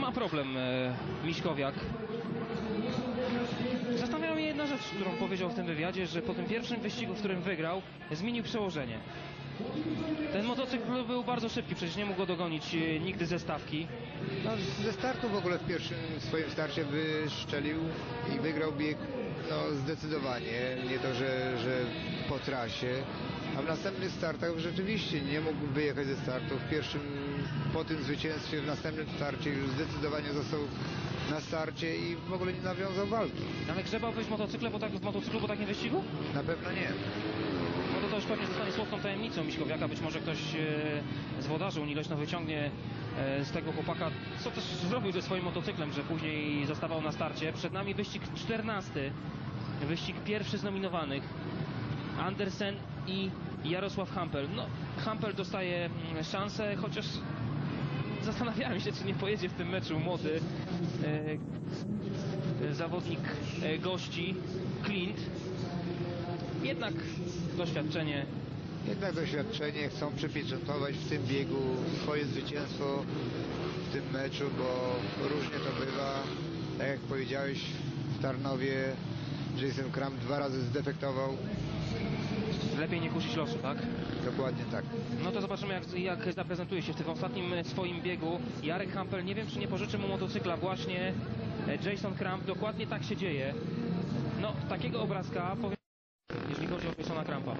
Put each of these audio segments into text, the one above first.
ma problem e, Miśkowiak. Zastanawia mnie jedna rzecz, którą powiedział w tym wywiadzie, że po tym pierwszym wyścigu, w którym wygrał, zmienił przełożenie. Ten motocykl był bardzo szybki, przecież nie mógł go dogonić e, nigdy ze stawki. No, ze startu w ogóle w pierwszym swoim starcie wyszczelił i wygrał bieg no, zdecydowanie. Nie to, że, że po trasie. A w następnych startach rzeczywiście nie mógł wyjechać ze startu. W pierwszym, po tym zwycięstwie, w następnym starcie już zdecydowanie został na starcie i w ogóle nie nawiązał walki. Ale grzebałbyś w motocykle po tak, w motocyklu po takim wyścigu? Na pewno nie. No to to już pewnie zostanie słodką tajemnicą Miśkowiaka. Być może ktoś e, z wodarzy Unileśno wyciągnie e, z tego chłopaka, co też zrobił ze swoim motocyklem, że później zostawał na starcie. Przed nami wyścig 14, wyścig pierwszy z nominowanych. Andersen i Jarosław Hampel. No, Hampel dostaje mm, szansę, chociaż zastanawiałem się, czy nie pojedzie w tym meczu młody e, zawodnik e, gości, Clint. Jednak doświadczenie Jednak doświadczenie chcą przypieczętować w tym biegu swoje zwycięstwo w tym meczu, bo różnie to bywa. Tak jak powiedziałeś, w Tarnowie Jason Kram dwa razy zdefektował. Lepiej nie kusić losu, tak? Dokładnie tak. No to zobaczymy, jak, jak zaprezentuje się w tym ostatnim e, swoim biegu. Jarek Hampel, nie wiem, czy nie pożyczy mu motocykla właśnie e, Jason Kramp. Dokładnie tak się dzieje. No, takiego obrazka powiem, jeśli chodzi o Jasona Krampa.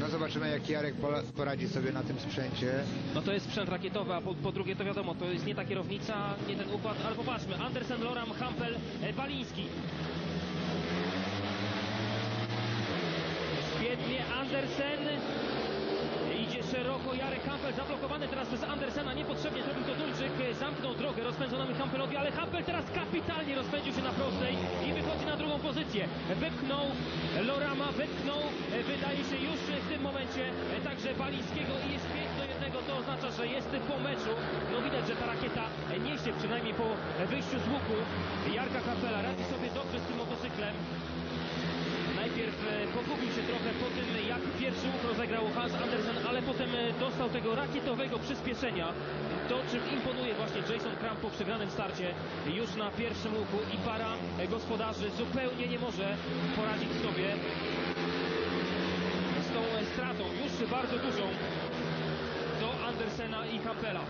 No zobaczymy jak Jarek poradzi sobie na tym sprzęcie. No to jest sprzęt rakietowy, a po, po drugie to wiadomo, to jest nie ta kierownica, nie ten układ, ale popatrzmy, Andersen, Loram, Hampel, e, Baliński. Andersen. Idzie szeroko Jarek Hampel, zablokowany teraz przez Andersena, niepotrzebnie zrobił to Duńczyk, e, zamknął drogę rozpędzonemu Hampelowi, ale Hampel teraz kapitalnie rozpędził się na prostej i wychodzi na drugą pozycję. Wypchnął Lorama, wypchnął, wydaje się już w tym momencie także Balińskiego i jest 5 do 1, to oznacza, że jest po meczu. No widać, że ta rakieta niesie przynajmniej po wyjściu z łuku Jarka Hampela, radzi sobie dobrze z tym motocyklem. Pogubił się trochę po tym, jak pierwszy łuk rozegrał Hans Andersen, ale potem e, dostał tego rakietowego przyspieszenia. To, czym imponuje właśnie Jason Kramp po przegranym starcie już na pierwszym łuku i para gospodarzy zupełnie nie może poradzić sobie z tą stratą, już bardzo dużą do Andersena i Kampela.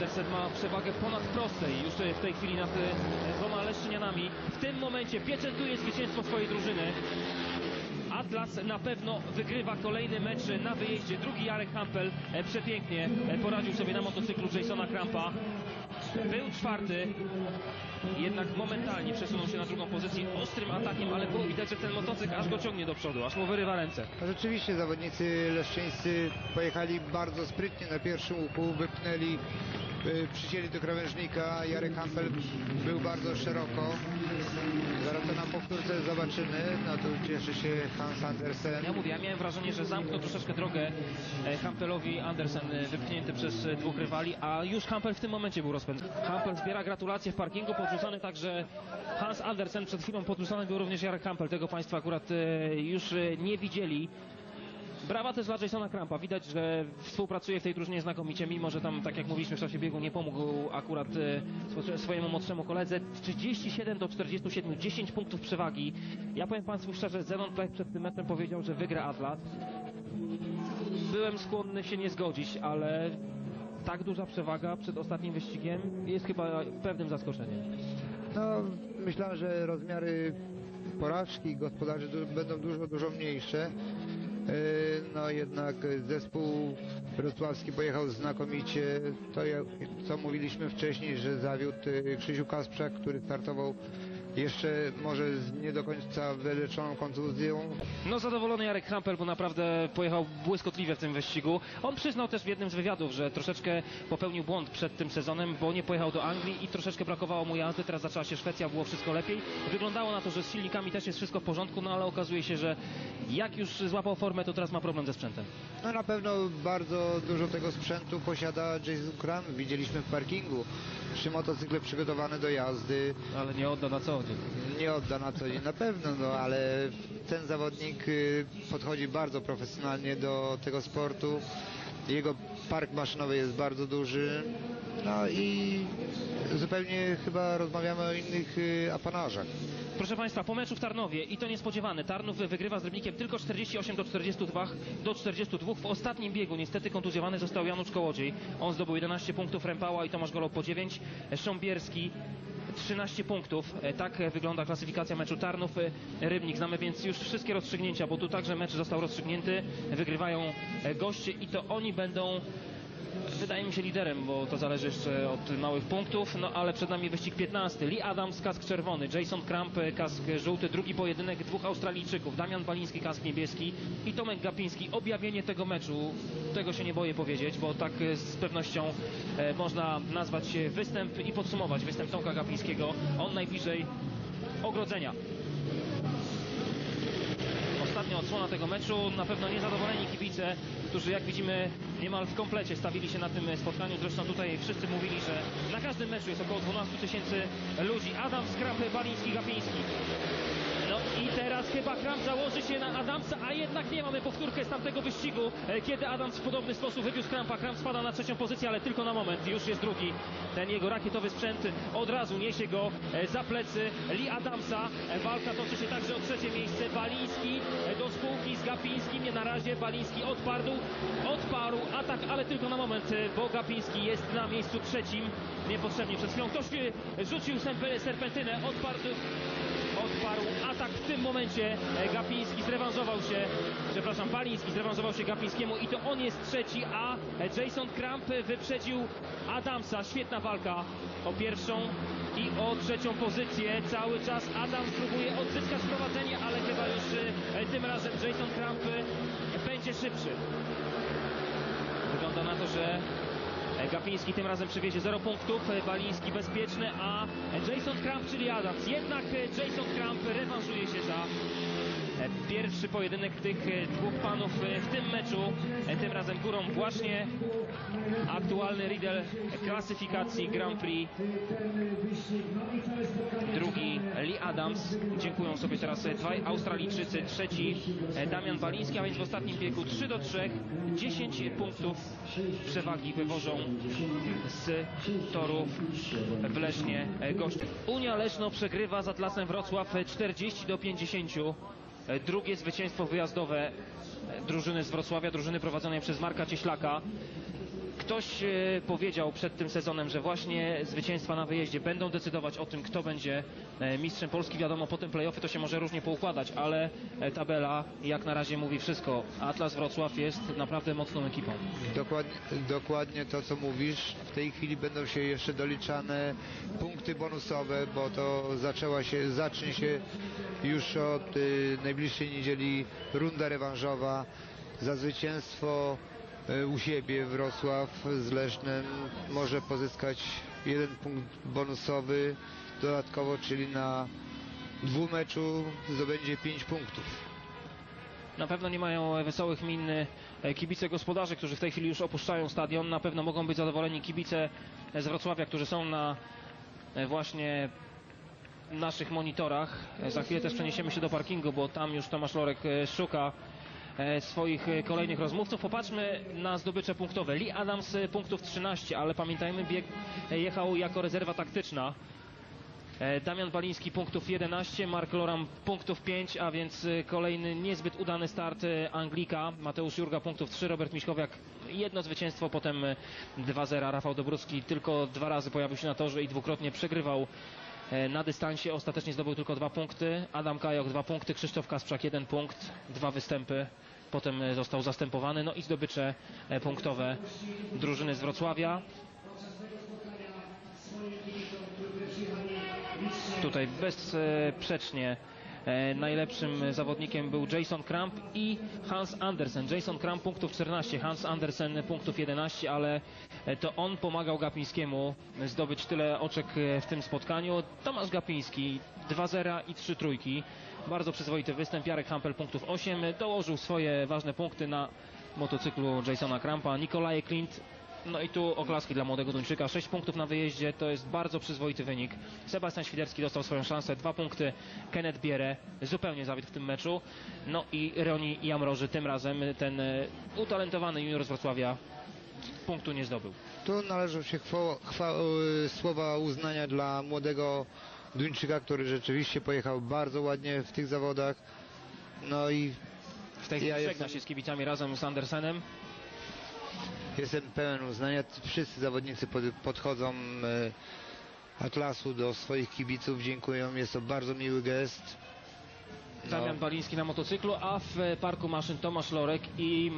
Andersen ma przewagę ponad prostej już w tej chwili nad e, dwoma Leszczynianami. W tym momencie pieczętuje zwycięstwo swojej drużyny. Atlas na pewno wygrywa kolejny mecz na wyjeździe. Drugi Jarek Hampel e, przepięknie e, poradził sobie na motocyklu Jasona Krampa. Był czwarty, jednak momentalnie przesunął się na drugą pozycję ostrym atakiem, ale było widać, że ten motocykl aż go ciągnie do przodu, aż mu wyrywa ręce. No rzeczywiście zawodnicy leszczyńscy pojechali bardzo sprytnie na pierwszym łuku, wypnęli, przycięli do krawężnika. Jarek Hampel był bardzo szeroko. Zaraz to na powtórce zobaczymy. No tu cieszy się Hans Andersen. Ja mówię, ja miałem wrażenie, że zamknął troszeczkę drogę e, Hampelowi Andersen, e, wypchnięty przez e, dwóch rywali, a już Hampel w tym momencie był rozpędzony. Hampel zbiera gratulacje w parkingu, podrzucany także Hans Andersen, przed chwilą podrzucany był również Jarek Hampel, tego Państwo akurat już nie widzieli. Brawa też dla Jasona Krampa. Widać, że współpracuje w tej drużynie znakomicie, mimo że tam, tak jak mówiliśmy w czasie biegu, nie pomógł akurat e, swo- swojemu młodszemu koledze. 37 do 47, 10 punktów przewagi. Ja powiem Państwu szczerze, Zenon tutaj przed tym meczem powiedział, że wygra Atlas. Byłem skłonny się nie zgodzić, ale tak duża przewaga przed ostatnim wyścigiem jest chyba pewnym zaskoczeniem. No myślałem, że rozmiary porażki gospodarzy będą dużo, dużo mniejsze. Jednak zespół wrocławski pojechał znakomicie. To co mówiliśmy wcześniej, że zawiódł yy, Krzysiu Kasprzak, który startował jeszcze może z nie do końca wyleczoną kontuzją. No zadowolony Jarek Krampel, bo naprawdę pojechał błyskotliwie w tym wyścigu. On przyznał też w jednym z wywiadów, że troszeczkę popełnił błąd przed tym sezonem, bo nie pojechał do Anglii i troszeczkę brakowało mu jazdy. Teraz zaczęła się Szwecja, było wszystko lepiej. Wyglądało na to, że z silnikami też jest wszystko w porządku, no ale okazuje się, że jak już złapał formę, to teraz ma problem ze sprzętem. No na pewno bardzo dużo tego sprzętu posiada Jason Kram. Widzieliśmy w parkingu. Trzy motocykle przygotowane do jazdy. Ale nie odda na co? Dzień. Nie odda na co dzień na pewno, no ale ten zawodnik y, podchodzi bardzo profesjonalnie do tego sportu. Jego park maszynowy jest bardzo duży. No i zupełnie chyba rozmawiamy o innych y, apanażach. Proszę Państwa, po meczu w Tarnowie i to niespodziewane. Tarnów wygrywa z Rybnikiem tylko 48 do 42 do 42. W ostatnim biegu niestety kontuzjowany został Janusz Kołodziej. On zdobył 11 punktów, Rempała i Tomasz Golo po 9. Sząbierski 13 punktów. E, Tak wygląda klasyfikacja meczu Tarnów e, Rybnik. Znamy więc już wszystkie rozstrzygnięcia, bo tu także mecz został rozstrzygnięty. Wygrywają e, goście i to oni będą wydaje mi się liderem, bo to zależy jeszcze od małych punktów, no ale przed nami wyścig 15. Lee Adams, kask czerwony, Jason Kramp, kask żółty, drugi pojedynek dwóch Australijczyków, Damian Baliński, kask niebieski i Tomek Gapiński. Objawienie tego meczu, tego się nie boję powiedzieć, bo tak z pewnością e, można nazwać występ i podsumować występ Tomka Gapińskiego. On najbliżej ogrodzenia. Ostatnia odsłona tego meczu, na pewno niezadowoleni kibice, którzy jak widzimy niemal w komplecie stawili się na tym spotkaniu. Zresztą tutaj wszyscy mówili, że na każdym meczu jest około 12 tysięcy ludzi. Adam Skrapy, Baliński, Gapiński. I teraz chyba Kramp założy się na Adamsa, a jednak nie mamy powtórkę z tamtego wyścigu, e, kiedy Adams w podobny sposób wywiózł Krampa. Kramp spada na trzecią pozycję, ale tylko na moment. Już jest drugi. Ten jego rakietowy sprzęt od razu niesie go e, za plecy Lee Adamsa. E, Walka toczy się także o trzecie miejsce. Baliński do spółki z Gapińskim. Nie na razie Baliński odparł, odparł atak, ale tylko na moment, bo Gapiński jest na miejscu trzecim. Niepotrzebnie przed chwilą ktoś rzucił serpentynę, odparł odparł atak w tym momencie e, Gapiński zrewanżował się przepraszam Baliński zrewanżował się Gapińskiemu i to on jest trzeci a e, Jason Kramp wyprzedził Adamsa. Świetna walka o pierwszą i o trzecią pozycję. Cały czas Adam próbuje odzyskać prowadzenie ale chyba już e, tym razem Jason Kramp będzie szybszy. Wygląda na to, że E, Gapiński tym razem przywiezie 0 punktów, e, Baliński bezpieczny, a Jason Kramp, czyli Adams. Jednak e, Jason Kramp rewanżuje się za pierwszy pojedynek tych e, dwóch panów e, w tym meczu. E, Tym razem górą właśnie aktualny Riddle klasyfikacji Grand Prix. Drugi Lee Adams. Dziękują sobie teraz e, dwaj Australijczycy. Trzeci e, Damian Baliński, a więc w ostatnim biegu 3 do 3. 10 punktów przewagi wywożą z torów w Lesznie e, gości. Unia Leszno przegrywa z Atlasem Wrocław e, 40 do 50. E, Drugie zwycięstwo wyjazdowe e, drużyny z Wrocławia, drużyny prowadzonej przez Marka Cieślaka. Ktoś e, powiedział przed tym sezonem, że właśnie zwycięstwa na wyjeździe będą decydować o tym, kto będzie e, mistrzem Polski. Wiadomo, potem playoffy to się może różnie poukładać, ale e, tabela jak na razie mówi wszystko. Atlas Wrocław jest naprawdę mocną ekipą. Dokładnie, dokładnie to, co mówisz. W tej chwili będą się jeszcze doliczane punkty bonusowe, bo to zaczęła się, zacznie się już od y, najbliższej niedzieli runda rewanżowa za zwycięstwo u siebie Wrocław z Lesznem może pozyskać jeden punkt bonusowy dodatkowo, czyli na dwumeczu zdobędzie pięć punktów. Na pewno nie mają e, wesołych min e, kibice gospodarze, którzy w tej chwili już opuszczają stadion. Na pewno mogą być zadowoleni kibice e, z Wrocławia, którzy są na e, właśnie naszych monitorach. E, Za chwilę też przeniesiemy się do parkingu, bo tam już Tomasz Lorek e, szuka e, swoich e, kolejnych rozmówców. Popatrzmy na zdobycze punktowe. Lee Adams e, punktów 13, ale pamiętajmy, bieg e, jechał jako rezerwa taktyczna. E, Damian Baliński punktów 11, Mark Loram punktów 5, a więc e, kolejny niezbyt udany start e, Anglika. Mateusz Jurga punktów 3, Robert Miśkowiak jedno zwycięstwo, potem e, 2-0. Rafał Dobruski tylko dwa razy pojawił się na torze i dwukrotnie przegrywał e, na dystansie. Ostatecznie zdobył tylko dwa punkty. Adam Kajok dwa punkty, Krzysztof Kasprzak jeden punkt, dwa występy. Potem e, został zastępowany. No i zdobycze e, punktowe drużyny z Wrocławia. Tutaj bezsprzecznie e, najlepszym zawodnikiem był Jason Kramp i Hans Andersen. Jason Kramp punktów 14, Hans Andersen punktów 11, ale e, to on pomagał Gapińskiemu zdobyć tyle oczek e, w tym spotkaniu. Tomasz Gapiński 2-0 i 3 trójki. Bardzo przyzwoity występ. Jarek Hampel punktów 8. Dołożył swoje ważne punkty na motocyklu Jasona Krampa. Nikolaj Klint No i tu oklaski dla młodego Duńczyka. 6 punktów na wyjeździe to jest bardzo przyzwoity wynik. Sebastian Świderski dostał swoją szansę. Dwa punkty. Kenneth Bierę zupełnie zawiódł w tym meczu. No i Roni Jamroży tym razem ten e, utalentowany junior z Wrocławia punktu nie zdobył. Tu należą się chwa, y, słowa uznania dla młodego Duńczyka, który rzeczywiście pojechał bardzo ładnie w tych zawodach. No i W tej chwili Ja żegna jestem- się z kibicami razem z Andersenem. Jestem pełen uznania. Wszyscy zawodnicy pod, podchodzą y, Atlasu do swoich kibiców, dziękują. Jest to bardzo miły gest. No. Damian Baliński na motocyklu, a w parku maszyn Tomasz Lorek i